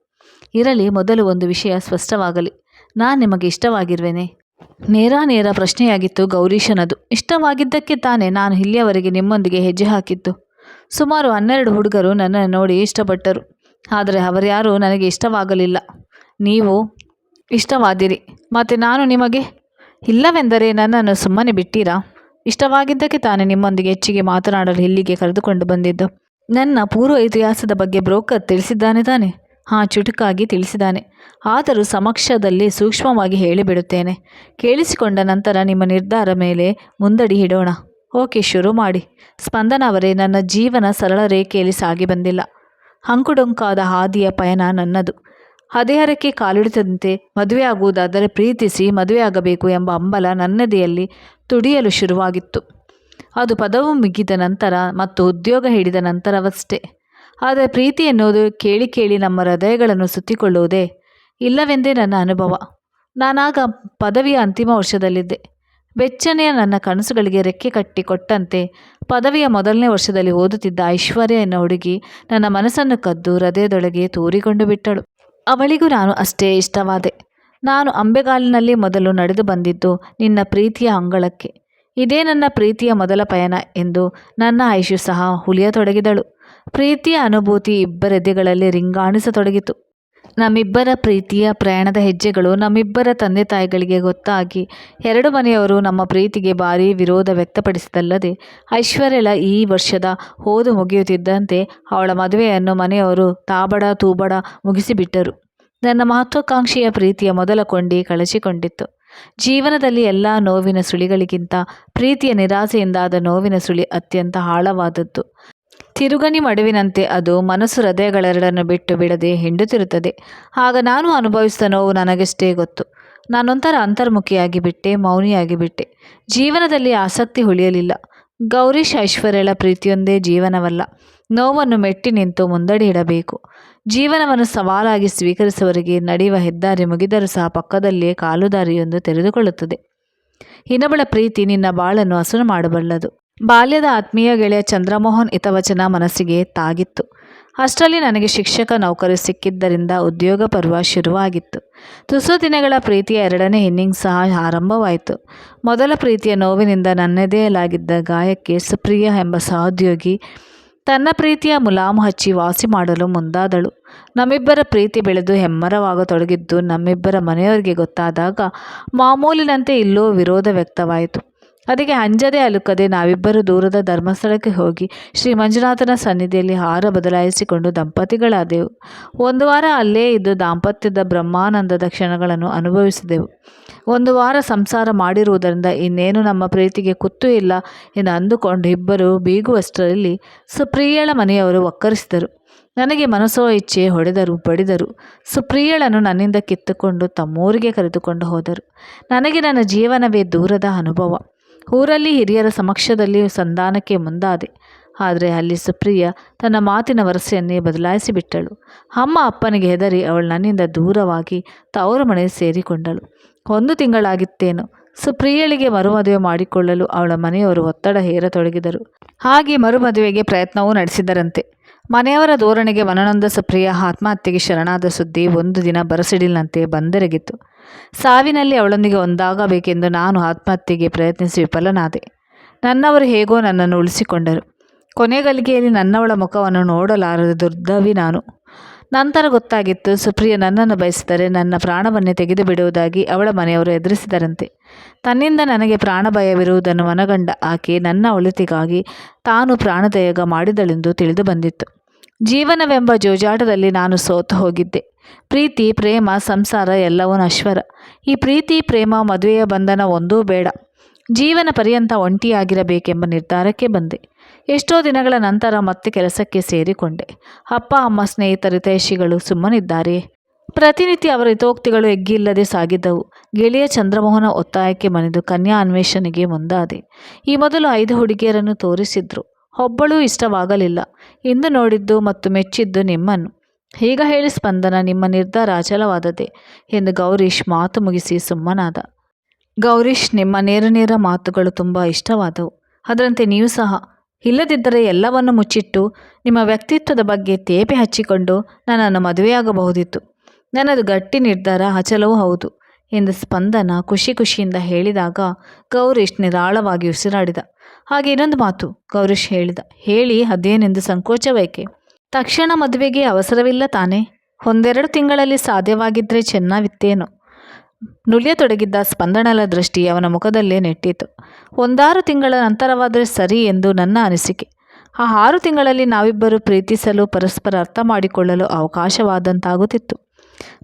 S1: ಇರಲಿ, ಮೊದಲು ಒಂದು ವಿಷಯ ಸ್ಪಷ್ಟವಾಗಲಿ. ನಾನು ನಿಮಗೆ ಇಷ್ಟವಾಗಿರುವೆನೆ. ನೇರ ನೇರ ಪ್ರಶ್ನೆಯಾಗಿತ್ತು ಗೌರೀಶನದು. ಇಷ್ಟವಾಗಿದ್ದಕ್ಕೆ ತಾನೇ ನಾನು ಇಲ್ಲಿಯವರೆಗೆ ನಿಮ್ಮೊಂದಿಗೆ ಹೆಜ್ಜೆ ಹಾಕಿತ್ತು ಸುಮಾರು ಹನ್ನೆರಡು ಹುಡುಗರು ನನ್ನನ್ನು ನೋಡಿ ಇಷ್ಟಪಟ್ಟರು. ಆದರೆ ಅವರ್ಯಾರೂ ನನಗೆ ಇಷ್ಟವಾಗಲಿಲ್ಲ. ನೀವು ಇಷ್ಟವಾದಿರಿ. ಮತ್ತು ನಾನು ನಿಮಗೆ? ಇಲ್ಲವೆಂದರೆ ನನ್ನನ್ನು ಸುಮ್ಮನೆ ಬಿಟ್ಟೀರಾ? ಇಷ್ಟವಾಗಿದ್ದಕ್ಕೆ ತಾನೇ ನಿಮ್ಮೊಂದಿಗೆ ಹೆಚ್ಚಿಗೆ ಮಾತನಾಡಲು ಇಲ್ಲಿಗೆ ಕರೆದುಕೊಂಡು ಬಂದಿದ್ದು. ನನ್ನ ಪೂರ್ವ ಇತಿಹಾಸದ ಬಗ್ಗೆ ಬ್ರೋಕರ್ ತಿಳಿಸಿದ್ದಾನೆ ತಾನೆ? ಹಾಂ, ಚುಟುಕಾಗಿ ತಿಳಿಸಿದ್ದಾನೆ. ಆದರೂ ಸಮಕ್ಷದಲ್ಲಿ ಸೂಕ್ಷ್ಮವಾಗಿ ಹೇಳಿಬಿಡುತ್ತೇನೆ. ಕೇಳಿಸಿಕೊಂಡ ನಂತರ ನಿಮ್ಮ ನಿರ್ಧಾರ ಮೇಲೆ ಮುಂದಡಿ ಇಡೋಣ. ಓಕೆ, ಶುರು ಮಾಡಿ. ಸ್ಪಂದನ ಅವರೇ, ನನ್ನ ಜೀವನ ಸರಳ ರೇಖೆಯಲ್ಲಿ ಸಾಗಿ ಬಂದಿಲ್ಲ. ಹಂಕುಡೊಂಕಾದ ಹಾದಿಯ ಪಯಣ ನನ್ನದು. ಹದಿಹರಕ್ಕೆ ಕಾಲಿಡುತ್ತಂತೆ ಮದುವೆಯಾಗುವುದಾದರೆ ಪ್ರೀತಿಸಿ ಮದುವೆಯಾಗಬೇಕು ಎಂಬ ಹಂಬಲ ನನ್ನದೆಯಲ್ಲಿ ತುಡಿಯಲು ಶುರುವಾಗಿತ್ತು. ಅದು ಪದವು ಮುಗಿದ ನಂತರ ಮತ್ತು ಉದ್ಯೋಗ ಹಿಡಿದ ನಂತರವಷ್ಟೇ. ಆದರೆ ಪ್ರೀತಿ ಎನ್ನುವುದು ಕೇಳಿ ಕೇಳಿ ನಮ್ಮ ಹೃದಯಗಳನ್ನು ಸುತ್ತಿಕೊಳ್ಳುವುದೇ ಇಲ್ಲವೆಂದೇ ನನ್ನ ಅನುಭವ. ನಾನಾಗ ಪದವಿಯ ಅಂತಿಮ ವರ್ಷದಲ್ಲಿದ್ದೆ. ಬೆಚ್ಚನೆಯ ನನ್ನ ಕನಸುಗಳಿಗೆ ರೆಕ್ಕೆ ಕಟ್ಟಿ ಕೊಟ್ಟಂತೆ ಪದವಿಯ ಮೊದಲನೇ ವರ್ಷದಲ್ಲಿ ಓದುತ್ತಿದ್ದ ಐಶ್ವರ್ಯ ಎನ್ನುವ ಹುಡುಗಿ ನನ್ನ ಮನಸ್ಸನ್ನು ಕದ್ದು ಹೃದಯದೊಳಗೆ ತೂರಿಕೊಂಡು ಬಿಟ್ಟಳು. ಅವಳಿಗೂ ನಾನು ಅಷ್ಟೇ ಇಷ್ಟವಾದೆ. ನಾನು ಅಂಬೆಗಾಲಿನಲ್ಲಿ ಮೊದಲು ನಡೆದು ಬಂದಿದ್ದು ನಿನ್ನ ಪ್ರೀತಿಯ ಅಂಗಳಕ್ಕೆ. ಇದೇ ನನ್ನ ಪ್ರೀತಿಯ ಮೊದಲ ಪಯಣ ಎಂದು ನನ್ನ ಆಯುಷು ಸಹ ಹುಲಿಯತೊಡಗಿದಳು. ಪ್ರೀತಿಯ ಅನುಭೂತಿ ಇಬ್ಬರೆದೆಗಳಲ್ಲಿ ರಿಂಗಾಣಿಸತೊಡಗಿತು. ನಮ್ಮಿಬ್ಬರ ಪ್ರೀತಿಯ ಪ್ರಯಾಣದ ಹೆಜ್ಜೆಗಳು ನಮ್ಮಿಬ್ಬರ ತಂದೆ ತಾಯಿಗಳಿಗೆ ಗೊತ್ತಾಗಿ ಎರಡು ಮನೆಯವರು ನಮ್ಮ ಪ್ರೀತಿಗೆ ಭಾರೀ ವಿರೋಧ ವ್ಯಕ್ತಪಡಿಸಿದಲ್ಲದೆ ಐಶ್ವರ್ಯಳ ಈ ವರ್ಷದ ಹೋದು ಮುಗಿಯುತ್ತಿದ್ದಂತೆ ಅವಳ ಮದುವೆಯನ್ನು ಮನೆಯವರು ತಾಬಡ ತೂಬಡ ಮುಗಿಸಿಬಿಟ್ಟರು. ನನ್ನ ಮಹತ್ವಾಕಾಂಕ್ಷೆಯ ಪ್ರೀತಿಯ ಮೊದಲ ಕೊಂಡಿ ಕಳಚಿಕೊಂಡಿತ್ತು. ಜೀವನದಲ್ಲಿ ಎಲ್ಲ ನೋವಿನ ಸುಳಿಗಳಿಗಿಂತ ಪ್ರೀತಿಯ ನಿರಾಸೆಯಿಂದಾದ ನೋವಿನ ಸುಳಿ ಅತ್ಯಂತ ಆಳವಾದದ್ದು. ತಿರುಗಣಿ ಮಡುವಿನಂತೆ ಅದು ಮನಸ್ಸು ಹೃದಯಗಳೆರಡನ್ನು ಬಿಟ್ಟು ಬಿಡದೆ ಹಿಂಡುತ್ತಿರುತ್ತದೆ ಆಗ ನಾನು ಅನುಭವಿಸಿದ ನೋವು ನನಗಷ್ಟೇ ಗೊತ್ತು. ನಾನೊಂಥರ ಅಂತರ್ಮುಖಿಯಾಗಿ ಬಿಟ್ಟೆ, ಮೌನಿಯಾಗಿ ಬಿಟ್ಟೆ. ಜೀವನದಲ್ಲಿ ಆಸಕ್ತಿ ಉಳಿಯಲಿಲ್ಲ. ಗೌರೀಶ್ ಐಶ್ವರ್ಯಳ ಪ್ರೀತಿಯೊಂದೇ ಜೀವನವಲ್ಲ. ನೋವನ್ನು ಮೆಟ್ಟಿ ನಿಂತು ಮುಂದಡಿ ಇಡಬೇಕು. ಜೀವನವನ್ನು ಸವಾಲಾಗಿ ಸ್ವೀಕರಿಸುವವರಿಗೆ ನಡೆಯುವ ಹೆದ್ದಾರಿ ಮುಗಿದರೂ ಸಹ ಪಕ್ಕದಲ್ಲಿಯೇ ಕಾಲುದಾರಿಯೊಂದು ತೆರೆದುಕೊಳ್ಳುತ್ತದೆ. ಇನ್ನೊಬ್ಬಳ ಪ್ರೀತಿ ನಿನ್ನ ಬಾಳನ್ನು ಹಸನು ಮಾಡಬಲ್ಲದು. ಬಾಲ್ಯದ ಆತ್ಮೀಯ ಗೆಳೆಯ ಚಂದ್ರಮೋಹನ್ ಹಿತವಚನ ಮನಸ್ಸಿಗೆ ತಾಗಿತ್ತು. ಅಷ್ಟರಲ್ಲಿ ನನಗೆ ಶಿಕ್ಷಕ ನೌಕರಿ ಸಿಕ್ಕಿದ್ದರಿಂದ ಉದ್ಯೋಗ ಪರ್ವ ಶುರುವಾಗಿತ್ತು. ತುಸು ದಿನಗಳ ಪ್ರೀತಿಯ ಎರಡನೇ ಇನ್ನಿಂಗ್ಸ್ ಸಹ ಆರಂಭವಾಯಿತು. ಮೊದಲ ಪ್ರೀತಿಯ ನೋವಿನಿಂದ ನನ್ನದೇಲಾಗಿದ್ದ ಗಾಯಕ್ಕೆ ಸುಪ್ರಿಯ ಎಂಬ ಸಹೋದ್ಯೋಗಿ ತನ್ನ ಪ್ರೀತಿಯ ಮುಲಾಮು ಹಚ್ಚಿ ವಾಸಿ ಮಾಡಲು ಮುಂದಾದಳು. ನಮ್ಮಿಬ್ಬರ ಪ್ರೀತಿ ಬೆಳೆದು ಹೆಮ್ಮರವಾಗತೊಡಗಿದ್ದು ನಮ್ಮಿಬ್ಬರ ಮನೆಯವರಿಗೆ ಗೊತ್ತಾದಾಗ ಮಾಮೂಲಿನಂತೆ ಇಲ್ಲೋ ವಿರೋಧ ವ್ಯಕ್ತವಾಯಿತು. ಅದಕ್ಕೆ ಅಂಜದೆ ಅಲುಕದೆ ನಾವಿಬ್ಬರು ದೂರದ ಧರ್ಮಸ್ಥಳಕ್ಕೆ ಹೋಗಿ ಶ್ರೀ ಮಂಜುನಾಥನ ಸನ್ನಿಧಿಯಲ್ಲಿ ಹಾರ ಬದಲಾಯಿಸಿಕೊಂಡು ದಂಪತಿಗಳಾದೆವು. ಒಂದು ವಾರ ಅಲ್ಲೇ ಇದ್ದು ದಾಂಪತ್ಯದ ಬ್ರಹ್ಮಾನಂದದ ಕ್ಷಣಗಳನ್ನು ಅನುಭವಿಸಿದೆವು. ಒಂದು ವಾರ ಸಂಸಾರ ಮಾಡಿರುವುದರಿಂದ ಇನ್ನೇನು ನಮ್ಮ ಪ್ರೀತಿಗೆ ಕುತ್ತು ಇಲ್ಲ ಎಂದು ಅಂದುಕೊಂಡು ಇಬ್ಬರು ಬೀಗುವಷ್ಟರಲ್ಲಿ ಸುಪ್ರಿಯಳ ಮನೆಯವರು ಒಕ್ಕರಿಸಿದರು. ನನಗೆ ಮನಸ್ಸೋ ಇಚ್ಛೆ ಹೊಡೆದರು ಬಡಿದರು ಸುಪ್ರಿಯಳನ್ನು ನನ್ನಿಂದ ಕಿತ್ತುಕೊಂಡು ತಮ್ಮೂರಿಗೆ ಕರೆದುಕೊಂಡು ಹೋದರು. ನನಗೆ ನನ್ನ ಜೀವನವೇ ದೂರದ ಅನುಭವ. ಊರಲ್ಲಿ ಹಿರಿಯರ ಸಮಕ್ಷದಲ್ಲಿ ಸಂಧಾನಕ್ಕೆ ಮುಂದಾದೆ. ಆದರೆ ಅಲ್ಲಿ ಸುಪ್ರಿಯ ತನ್ನ ಮಾತಿನ ವರಸೆಯನ್ನೇ ಬದಲಾಯಿಸಿಬಿಟ್ಟಳು. ಅಮ್ಮ ಅಪ್ಪನಿಗೆ ಹೆದರಿ ಅವಳು ನನ್ನಿಂದ ದೂರವಾಗಿ ತವರು ಮನೆ ಸೇರಿಕೊಂಡಳು. ಒಂದು ತಿಂಗಳಾಗಿತ್ತೇನು. ಸುಪ್ರಿಯಳಿಗೆ ಮರುಮದುವೆ ಮಾಡಿಕೊಳ್ಳಲು ಅವಳ ಮನೆಯವರು ಒತ್ತಡ ಹೇರತೊಡಗಿದರು. ಹಾಗೆ ಮರುಮದುವೆಗೆ ಪ್ರಯತ್ನವೂ ನಡೆಸಿದರಂತೆ. ಮನೆಯವರ ಧೋರಣೆಗೆ ಮನನೊಂದ ಸುಪ್ರಿಯ ಆತ್ಮಹತ್ಯೆಗೆ ಶರಣಾದ ಸುದ್ದಿ ಒಂದು ದಿನ ಬರಸಿಡಿಲಿನಂತೆ ಬಂದೆರಗಿತು ಸಾವಿನಲ್ಲಿ ಅವಳೊಂದಿಗೆ ಒಂದಾಗಬೇಕೆಂದು ನಾನು ಆತ್ಮಹತ್ಯೆಗೆ ಪ್ರಯತ್ನಿಸಿ ವಿಫಲನಾದೆ. ನನ್ನವರು ಹೇಗೋ ನನ್ನನ್ನು ಉಳಿಸಿಕೊಂಡರು. ಕೊನೆಗಲಿಗೆಯಲ್ಲಿ ನನ್ನವಳ ಮುಖವನ್ನು ನೋಡಲಾರದ ದುರ್ದವಿ ನಾನು. ನಂತರ ಗೊತ್ತಾಗಿತ್ತು, ಸುಪ್ರಿಯ ನನ್ನನ್ನು ಬಯಸಿದರೆ ನನ್ನ ಪ್ರಾಣವನ್ನೇ ತೆಗೆದು ಬಿಡುವುದಾಗಿ ಅವಳ ಮನೆಯವರು ಎದುರಿಸಿದರಂತೆ. ತನ್ನಿಂದ ನನಗೆ ಪ್ರಾಣ ಭಯವಿರುವುದನ್ನು ಮನಗಂಡ ಆಕೆ ನನ್ನ ಒಳಿತಿಗಾಗಿ ತಾನು ಪ್ರಾಣದಯಾಗ ಮಾಡಿದಳೆಂದು ತಿಳಿದು ಬಂದಿತ್ತು. ಜೀವನವೆಂಬ ಜೋಜಾಟದಲ್ಲಿ ನಾನು ಸೋತು ಹೋಗಿದ್ದೆ. ಪ್ರೀತಿ, ಪ್ರೇಮ, ಸಂಸಾರ ಎಲ್ಲವೂ ನಶ್ವರ. ಈ ಪ್ರೀತಿ, ಪ್ರೇಮ, ಮದುವೆಯ ಬಂಧನ ಒಂದೂ ಬೇಡ. ಜೀವನ ಪರ್ಯಂತ ಒಂಟಿಯಾಗಿರಬೇಕೆಂಬ ನಿರ್ಧಾರಕ್ಕೆ ಬಂದೆ. ಎಷ್ಟೋ ದಿನಗಳ ನಂತರ ಮತ್ತೆ ಕೆಲಸಕ್ಕೆ ಸೇರಿಕೊಂಡೆ. ಅಪ್ಪ, ಅಮ್ಮ ಸ್ನೇಹಿತರ, ಹಿತೈಷಿಗಳು ಸುಮ್ಮನಿದ್ದಾರೆ. ಪ್ರತಿನಿತ್ಯ ಅವರ ಹಿತೋಕ್ತಿಗಳು ಎಗ್ಗಿಲ್ಲದೆ ಸಾಗಿದ್ದವು. ಗೆಳೆಯ ಚಂದ್ರಮೋಹನ ಒತ್ತಾಯಕ್ಕೆ ಮನೆದು ಕನ್ಯಾ ಅನ್ವೇಷಣೆಗೆ ಮುಂದಾದೆ. ಈ ಮೊದಲು ಐದು ಹುಡುಗಿಯರನ್ನು ತೋರಿಸಿದ್ರು. ಒಬ್ಬಳೂ ಇಷ್ಟವಾಗಲಿಲ್ಲ. ಇಂದು ನೋಡಿದ್ದು ಮತ್ತು ಮೆಚ್ಚಿದ್ದು ನಿಮ್ಮನ್ನು. ಈಗ ಹೇಳಿ ಸ್ಪಂದನ, ನಿಮ್ಮ ನಿರ್ಧಾರ ಅಚಲವಾದದೆ ಎಂದು ಗೌರೀಶ್ ಮಾತು ಮುಗಿಸಿ ಸುಮ್ಮನಾದ. ಗೌರೀಶ್, ನಿಮ್ಮ ನೇರ ನೇರ ಮಾತುಗಳು ತುಂಬ ಇಷ್ಟವಾದವು. ಅದರಂತೆ ನೀವು ಸಹ. ಇಲ್ಲದಿದ್ದರೆ ಎಲ್ಲವನ್ನು ಮುಚ್ಚಿಟ್ಟು, ನಿಮ್ಮ ವ್ಯಕ್ತಿತ್ವದ ಬಗ್ಗೆ ತೇಪೆ ಹಚ್ಚಿಕೊಂಡು ನನ್ನನ್ನು ಮದುವೆಯಾಗಬಹುದಿತ್ತು. ನನ್ನದು ಗಟ್ಟಿ ನಿರ್ಧಾರ ಅಚಲವೂ ಹೌದು ಎಂದು ಸ್ಪಂದನ ಖುಷಿ ಖುಷಿಯಿಂದ ಹೇಳಿದಾಗ ಗೌರೀಶ್ ನಿರಾಳವಾಗಿ ಉಸಿರಾಡಿದ. ಹಾಗೆ ಇನ್ನೊಂದು ಮಾತು ಗೌರೀಶ್ ಹೇಳಿದ. ಹೇಳಿ ಅದೇನೆಂದು ಸಂಕೋಚವೇಕೆ? ತಕ್ಷಣ ಮದುವೆಗೆ ಅವಸರವಿಲ್ಲ ತಾನೆ? ಒಂದೆರಡು ತಿಂಗಳಲ್ಲಿ ಸಾಧ್ಯವಾಗಿದ್ದರೆ ಚೆನ್ನಾಗಿತ್ತೇನೋ? ನುಲಿಯತೊಡಗಿದ್ದ ಸ್ಪಂದನಲ ದೃಷ್ಟಿ ಅವನ ಮುಖದಲ್ಲೇ ನೆಟ್ಟಿತು. ಒಂದಾರು ತಿಂಗಳ ನಂತರವಾದರೆ ಸರಿ ಎಂದು ನನ್ನ ಅನಿಸಿಕೆ. ಆ ಆರು ತಿಂಗಳಲ್ಲಿ ನಾವಿಬ್ಬರು ಪ್ರೀತಿಸಲು ಪರಸ್ಪರ ಅರ್ಥ ಮಾಡಿಕೊಳ್ಳಲು ಅವಕಾಶವಾದಂತಾಗುತ್ತಿತ್ತು.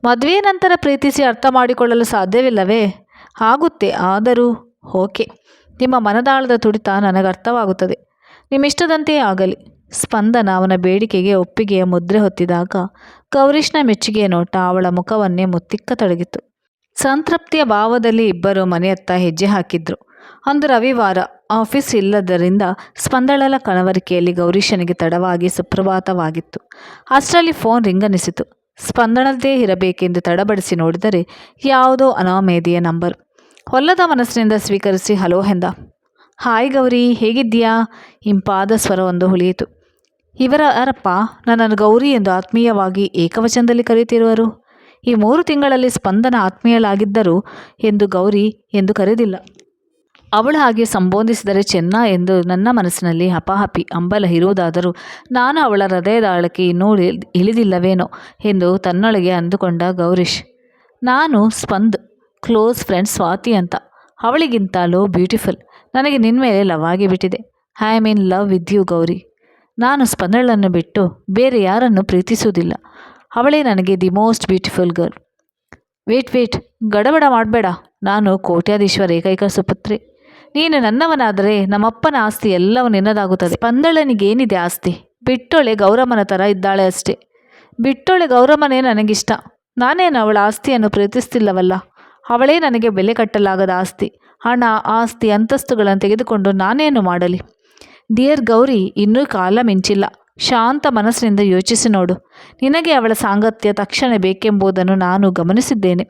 S1: ಮದುವೆಯ ನಂತರ ಪ್ರೀತಿಸಿ ಅರ್ಥ ಮಾಡಿಕೊಳ್ಳಲು ಸಾಧ್ಯವಿಲ್ಲವೇ? ಆಗುತ್ತೆ, ಆದರೂ, ಓಕೆ. ನಿಮ್ಮ ಮನದಾಳದ ತುಡಿತ ನನಗೆ ಅರ್ಥವಾಗುತ್ತದೆ. ನಿಮ್ಮಿಷ್ಟದಂತೆಯೇ ಆಗಲಿ. ಸ್ಪಂದನ ಅವನ ಬೇಡಿಕೆಗೆ ಒಪ್ಪಿಗೆಯ ಮುದ್ರೆ ಹೊತ್ತಿದಾಗ ಗೌರೀಶ್ನ ಮೆಚ್ಚುಗೆಯ ನೋಟ ಅವಳ ಮುಖವನ್ನೇ ಮುತ್ತಿಕ್ಕ ತೊಡಗಿತು ಸಂತೃಪ್ತಿಯ ಭಾವದಲ್ಲಿ ಇಬ್ಬರು ಮನೆಯತ್ತ ಹೆಜ್ಜೆ ಹಾಕಿದ್ರು. ಅಂದು ರವಿವಾರ ಆಫೀಸ್ ಇಲ್ಲದರಿಂದ ಸ್ಪಂದಳಲ ಕಣವರಿಕೆಯಲ್ಲಿ ಗೌರೀಶನಿಗೆ ತಡವಾಗಿ ಸುಪ್ರಭಾತವಾಗಿತ್ತು. ಅಷ್ಟರಲ್ಲಿ ಫೋನ್ ರಿಂಗನಿಸಿತು ಸ್ಪಂದನದ್ದೇ ಇರಬೇಕೆಂದು ತಡಬಡಿಸಿ ನೋಡಿದರೆ ಯಾವುದೋ ಅನಾಮೇದಿಯ ನಂಬರ್. ಹೊಲ್ಲದ ಮನಸ್ಸಿನಿಂದ ಸ್ವೀಕರಿಸಿ, ಹಲೋ ಎಂದ ಹಾಯ್ ಗೌರಿ, ಹೇಗಿದ್ದೀಯಾ? ಇಂಪಾದ ಸ್ವರವೊಂದು ಹುಳಿಯಿತು. ಇವರ ಅರಪ್ಪ ನನ್ನನ್ನು ಗೌರಿ ಎಂದು ಆತ್ಮೀಯವಾಗಿ ಏಕವಚನದಲ್ಲಿ ಕರೆಯುತ್ತಿರುವರು. ಈ ಮೂರು ತಿಂಗಳಲ್ಲಿ ಸ್ಪಂದನ ಆತ್ಮೀಯಳಾಗಿದ್ದರು ಎಂದು ಗೌರಿ ಎಂದು ಕರೆದಿಲ್ಲ. ಅವಳು ಹಾಗೆ ಸಂಬೋಧಿಸಿದರೆ ಚೆನ್ನ ಎಂದು ನನ್ನ ಮನಸ್ಸಿನಲ್ಲಿ ಹಪಾಹಪಿ ಅಂಬಲ ಇರುವುದಾದರೂ ನಾನು ಅವಳ ಹೃದಯದಾಳಕ್ಕೆ ಇನ್ನೂ ಇಳಿದಿಲ್ಲವೇನೋ ಎಂದು ತನ್ನೊಳಗೆ ಅಂದುಕೊಂಡ ಗೌರೀಶ್. ನಾನು ಸ್ಪಂದ್ ಕ್ಲೋಸ್ ಫ್ರೆಂಡ್ ಸ್ವಾತಿ ಅಂತ. ಅವಳಿಗಿಂತಲೂ ಬ್ಯೂಟಿಫುಲ್. ನನಗೆ ನಿನ್ನ ಮೇಲೆ ಲವ್ ಆಗಿಬಿಟ್ಟಿದೆ. I am in love with you Gauri. ನಾನು ಸ್ಪಂದಳನ್ನು ಬಿಟ್ಟು ಬೇರೆ ಯಾರನ್ನು ಪ್ರೀತಿಸುವುದಿಲ್ಲ. ಅವಳೇ ನನಗೆ the most beautiful girl. Wait wait. ಗಡಬಡ ಮಾಡಬೇಡ. ನಾನು ಕೋಟ್ಯಾಧೀಶ್ವರ ಏಕೈಕ ಸುಪುತ್ರಿ. ನೀನು ನನ್ನವನಾದರೆ ನಮ್ಮಪ್ಪನ ಆಸ್ತಿ ಎಲ್ಲವೂ ನಿನ್ನದಾಗುತ್ತದೆ. ಸ್ಪಂದಳನಿಗೇನಿದೆ ಆಸ್ತಿ? ಬಿಟ್ಟೊಳೆ ಗೌರಮ್ಮನ ಥರ ಇದ್ದಾಳೆ ಅಷ್ಟೇ. ಬಿಟ್ಟೊಳೆ ಗೌರಮ್ಮನೇ ನನಗಿಷ್ಟ. ನಾನೇನು ಅವಳ ಆಸ್ತಿಯನ್ನು ಪ್ರೀತಿಸ್ತಿಲ್ಲವಲ್ಲ? ಅವಳೇ ನನಗೆ ಬೆಲೆ ಕಟ್ಟಲಾಗದ ಆಸ್ತಿ. ಹಣ, ಆಸ್ತಿ, ಅಂತಸ್ತುಗಳನ್ನು ತೆಗೆದುಕೊಂಡು ನಾನೇನು ಮಾಡಲಿ? ಡಿಯರ್ ಗೌರಿ, ಇನ್ನೂ ಕಾಲ ಮಿಂಚಿಲ್ಲ. ಶಾಂತ ಮನಸ್ಸಿನಿಂದ ಯೋಚಿಸಿ ನೋಡು. ನಿನಗೆ ಅವಳ ಸಾಂಗತ್ಯ ತಕ್ಷಣ ಬೇಕೆಂಬುದನ್ನು ನಾನು ಗಮನಿಸಿದ್ದೇನೆ.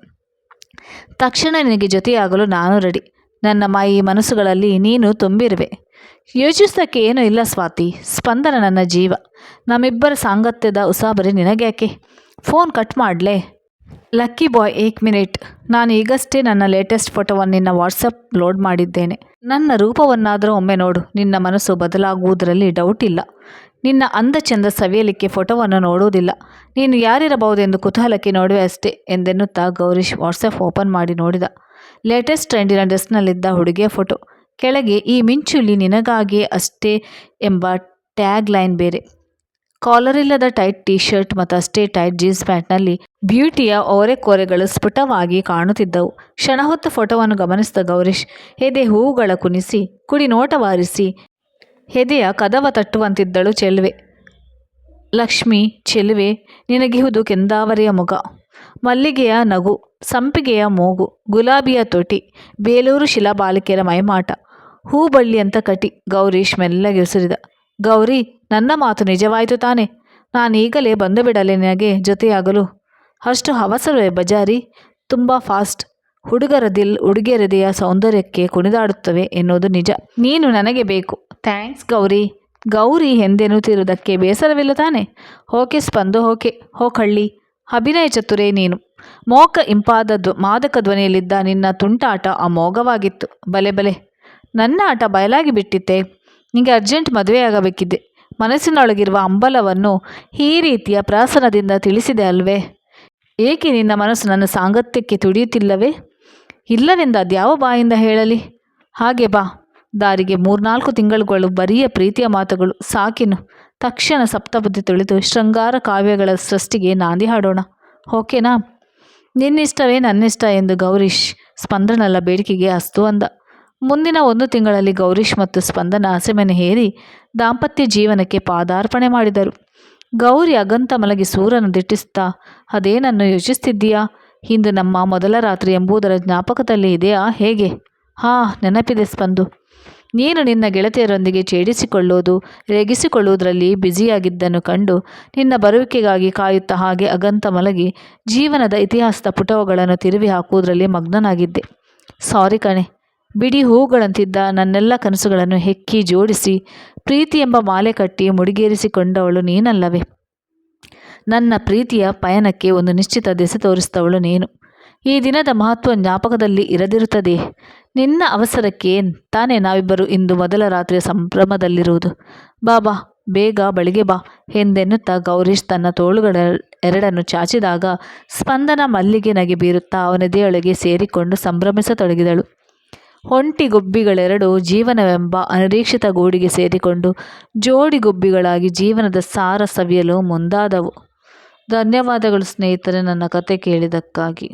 S1: ತಕ್ಷಣ ನಿನಗೆ ಜೊತೆಯಾಗಲು ನಾನು ರೆಡಿ. ನನ್ನ ಮೈ ಮನಸ್ಸುಗಳಲ್ಲಿ ನೀನು ತುಂಬಿರುವೆ. ಯೋಚಿಸೋಕ್ಕೆ ಏನೂ ಇಲ್ಲ ಸ್ವಾತಿ. ಸ್ಪಂದನ ನನ್ನ ಜೀವ. ನಮ್ಮಿಬ್ಬರ ಸಾಂಗತ್ಯದ ಉಸಾಬರಿ ನಿನಗ್ಯಾಕೆ? ಫೋನ್ ಕಟ್ ಮಾಡಲೇ. ಲಕ್ಕಿ ಬಾಯ್ ಏಕ್ ಮಿನಿಟ್ ನಾನು ಈಗಷ್ಟೇ ನನ್ನ ಲೇಟೆಸ್ಟ್ ಫೋಟೋವನ್ನು ನಿನ್ನ ವಾಟ್ಸಪ್ ಲೋಡ್ ಮಾಡಿದ್ದೇನೆ. ನನ್ನ ರೂಪವನ್ನಾದರೂ ಒಮ್ಮೆ ನೋಡು. ನಿನ್ನ ಮನಸ್ಸು ಬದಲಾಗುವುದರಲ್ಲಿ ಡೌಟ್ ಇಲ್ಲ. ನಿನ್ನ ಅಂದ ಚಂದ ಸವಿಯಲಿಕ್ಕೆ ಫೋಟೋವನ್ನು ನೋಡುವುದಿಲ್ಲ. ನೀನು ಯಾರಿರಬಹುದೆಂದು ಕುತೂಹಲಕ್ಕೆ ನೋಡುವೆ ಅಷ್ಟೇ ಎಂದೆನ್ನುತ್ತಾ ಗೌರೀಶ್ ವಾಟ್ಸಪ್ ಓಪನ್ ಮಾಡಿ ನೋಡಿದ. ಲೇಟೆಸ್ಟ್ ಟ್ರೆಂಡಿನ ಡ್ರೆಸ್ನಲ್ಲಿದ್ದ ಹುಡುಗಿಯ ಫೋಟೋ ಕೆಳಗೆ ಈ ಮಿಂಚುಲಿ ನಿನಗಾಗಿಯೇ ಅಷ್ಟೇ ಎಂಬ ಟ್ಯಾಗ್ ಲೈನ್ ಬೇರೆ. ಕಾಲರ್ ಇಲ್ಲದ ಟೈಟ್ ಟೀ ಶರ್ಟ್ ಮತ್ತು ಅಷ್ಟೇ ಟೈಟ್ ಜೀನ್ಸ್ ಪ್ಯಾಂಟ್ನಲ್ಲಿ ಬ್ಯೂಟಿಯ ಓರೆಕೋರೆಗಳು ಸ್ಫುಟವಾಗಿ ಕಾಣುತ್ತಿದ್ದವು. ಕ್ಷಣ ಹೊತ್ತು ಫೋಟೋವನ್ನು ಗಮನಿಸಿದ ಗೌರೀಶ್, ಎದೆ ಹೂವುಗಳ ಕುಣಿಸಿ, ಕುಡಿ ನೋಟವಾರಿಸಿ ಎದೆಯ ಕದವ ತಟ್ಟುವಂತಿದ್ದಳು ಚೆಲುವೆ. ಲಕ್ಷ್ಮಿ, ಚೆಲುವೆ, ನಿನಗಿಹುದು ಕೆಂದಾವರಿಯ ಮುಖ ಮಲ್ಲಿಗೆಯ ನಗು, ಸಂಪಿಗೆಯ ಮೂಗು, ಗುಲಾಬಿಯ ತೊಟಿ, ಬೇಲೂರು ಶಿಲಾಬಾಲಿಕೆಯರ ಮೈಮಾಟ. ಹೂಬಳ್ಳಿಯಂತ ಕಟಿ. ಗೌರೀಶ್ ಮೆಲ್ಲಗೆ ಉಸಿರಿದ. ಗೌರಿ, ನನ್ನ ಮಾತು ನಿಜವಾಯಿತು ತಾನೆ. ನಾನೀಗಲೇ ಬಂದು ಬಿಡಲೆ ನಿನಗೆ ಜೊತೆಯಾಗಲು. ಅಷ್ಟು ಹವಸವೇ ಬಜಾರಿ. ತುಂಬ ಫಾಸ್ಟ್. ಹುಡುಗರ ದಿಲ್ ಹುಡುಗಿಯರದೆಯ ಸೌಂದರ್ಯಕ್ಕೆ ಕುಣಿದಾಡುತ್ತವೆ ಎನ್ನುವುದು ನಿಜ. ನೀನು ನನಗೆ ಬೇಕು. ಥ್ಯಾಂಕ್ಸ್ ಗೌರಿ. ಗೌರಿ ಎಂದೆನ್ನುತ್ತಿರುವುದಕ್ಕೆ ಬೇಸರವಿಲ್ಲ ತಾನೆ. ಓಕೆ ಸ್ಪಂದು ಓಕೆ ಹೋಕಳ್ಳಿ ಅಭಿನಯ ಚತುರೇ ನೀನು. ಮೋಕ ಇಂಪಾದ ಧ್ವ ಮಾದಕ ಧ್ವನಿಯಲ್ಲಿದ್ದ ನಿನ್ನ ತುಂಟಾಟ ಅಮೋಘವಾಗಿತ್ತು. ಬಲೆ ಬಲೆ. ನನ್ನ ಆಟ ಬಯಲಾಗಿ ಬಿಟ್ಟಿತ್ತೆ. ನಿನಗೆ ಅರ್ಜೆಂಟ್ ಮದುವೆಯಾಗಬೇಕಿದೆ ಮನಸ್ಸಿನೊಳಗಿರುವ ಅಂಬಲವನ್ನು ಈ ರೀತಿಯ ಪ್ರಾಸನದಿಂದ ತಿಳಿಸಿದೆ ಅಲ್ವೇ? ಏಕೆ ನಿನ್ನ ಮನಸ್ಸು ನನ್ನ ಸಾಂಗತ್ಯಕ್ಕೆ ತುಡಿಯುತ್ತಿಲ್ಲವೇ? ಇಲ್ಲವೆಂದ ಅದ್ಯಾವ ಬಾಯಿಂದ ಹೇಳಲಿ? ಹಾಗೆ ಬಾ. ದಾರಿಗೆ ಮೂರ್ನಾಲ್ಕು ತಿಂಗಳುಗಳು ಬರಿಯ ಪ್ರೀತಿಯ ಮಾತುಗಳು. ಸಾಕಿನು. ತಕ್ಷಣ ಸಪ್ತಬುದ್ಧಿ ತುಳಿದು ಶೃಂಗಾರ ಕಾವ್ಯಗಳ ಸೃಷ್ಟಿಗೆ ನಾಂದಿ ಹಾಡೋಣ. ಓಕೆನಾ? ನಿನ್ನಿಷ್ಟವೇ ನನ್ನಿಷ್ಟ ಎಂದು ಗೌರೀಶ್ ಸ್ಪಂದನಲ್ಲ ಬೇಡಿಕೆಗೆ ಅಸ್ತು ಅಂದ. ಮುಂದಿನ ಒಂದು ತಿಂಗಳಲ್ಲಿ ಗೌರೀಶ್ ಮತ್ತು ಸ್ಪಂದನ ಹಸೆಮನೆ ಹೇರಿ ದಾಂಪತ್ಯ ಜೀವನಕ್ಕೆ ಪಾದಾರ್ಪಣೆ ಮಾಡಿದರು. ಗೌರಿ ಅಗಂತ ಮಲಗಿ ಸೂರನ್ನು ದಿಟ್ಟಿಸ್ತಾ ಅದೇನನ್ನು ಯೋಚಿಸ್ತಿದ್ದೀಯಾ? ಇಂದು ನಮ್ಮ ಮೊದಲ ರಾತ್ರಿ ಎಂಬುದರ ಜ್ಞಾಪಕದಲ್ಲಿ ಇದೆಯಾ? ಹೇಗೆ? ಹಾ, ನೆನಪಿದೆ ಸ್ಪಂದು. ನೀನು ನಿನ್ನ ಗೆಳತಿಯರೊಂದಿಗೆ ಛೇಡಿಸಿಕೊಳ್ಳೋದು, ರೇಗಿಸಿಕೊಳ್ಳುವುದರಲ್ಲಿ ಬ್ಯುಸಿಯಾಗಿದ್ದನ್ನು ಕಂಡು ನಿನ್ನ ಬರುವಿಕೆಗಾಗಿ ಕಾಯುತ್ತಾ ಹಾಗೆ ಅಗಂತ ಮಲಗಿ ಜೀವನದ ಇತಿಹಾಸದ ಪುಟಗಳನ್ನು ತಿರುವಿ ಹಾಕುವುದರಲ್ಲಿ ಮಗ್ನನಾಗಿದ್ದೆ. ಸಾರಿ ಕಣೆ ಬಿಡಿ ಹೂಗಳಂತಿದ್ದ ನನ್ನೆಲ್ಲ ಕನಸುಗಳನ್ನು ಹೆಕ್ಕಿ ಜೋಡಿಸಿ, ಪ್ರೀತಿ ಎಂಬ ಮಾಲೆ ಕಟ್ಟಿ ಮುಡಿಗೇರಿಸಿಕೊಂಡವಳು ನೀನಲ್ಲವೇ? ನನ್ನ ಪ್ರೀತಿಯ ಪಯಣಕ್ಕೆ ಒಂದು ನಿಶ್ಚಿತ ದೆಸೆ ತೋರಿಸಿದವಳು ನೀನು. ಈ ದಿನದ ಮಹತ್ವ ಜ್ಞಾಪಕದಲ್ಲಿ ಇರದಿರುತ್ತದೆ. ನಿನ್ನ ಅವಸರಕ್ಕೆ ತಾನೇ ನಾವಿಬ್ಬರು ಇಂದು ಮೊದಲ ರಾತ್ರಿಯ ಸಂಭ್ರಮದಲ್ಲಿರುವುದು. ಬಾಬಾ ಬೇಗ ಬಳಿಗೆ ಬಾ ಎಂದೆನ್ನುತ್ತಾ ಗೌರೀಶ್ ತನ್ನ ತೋಳುಗಳ ಎರಡನ್ನು ಚಾಚಿದಾಗ ಸ್ಪಂದನ ಮಲ್ಲಿಗೆ ನಗೆ ಬೀರುತ್ತಾ ಅವನದೆಯೊಳಗೆ ಸೇರಿಕೊಂಡು ಸಂಭ್ರಮಿಸತೊಡಗಿದಳು. ಒಂಟಿ ಗುಬ್ಬಿಗಳೆರಡು ಜೀವನವೆಂಬ ಅನಿರೀಕ್ಷಿತ ಗೂಡಿಗೆ ಸೇರಿಕೊಂಡು ಜೋಡಿ ಗುಬ್ಬಿಗಳಾಗಿ ಜೀವನದ ಸಾರ ಸವಿಯಲು ಮುಂದಾದವು. ಧನ್ಯವಾದಗಳು ಸ್ನೇಹಿತರೆ ನನ್ನ ಕತೆ ಕೇಳಿದ್ದಕ್ಕಾಗಿ.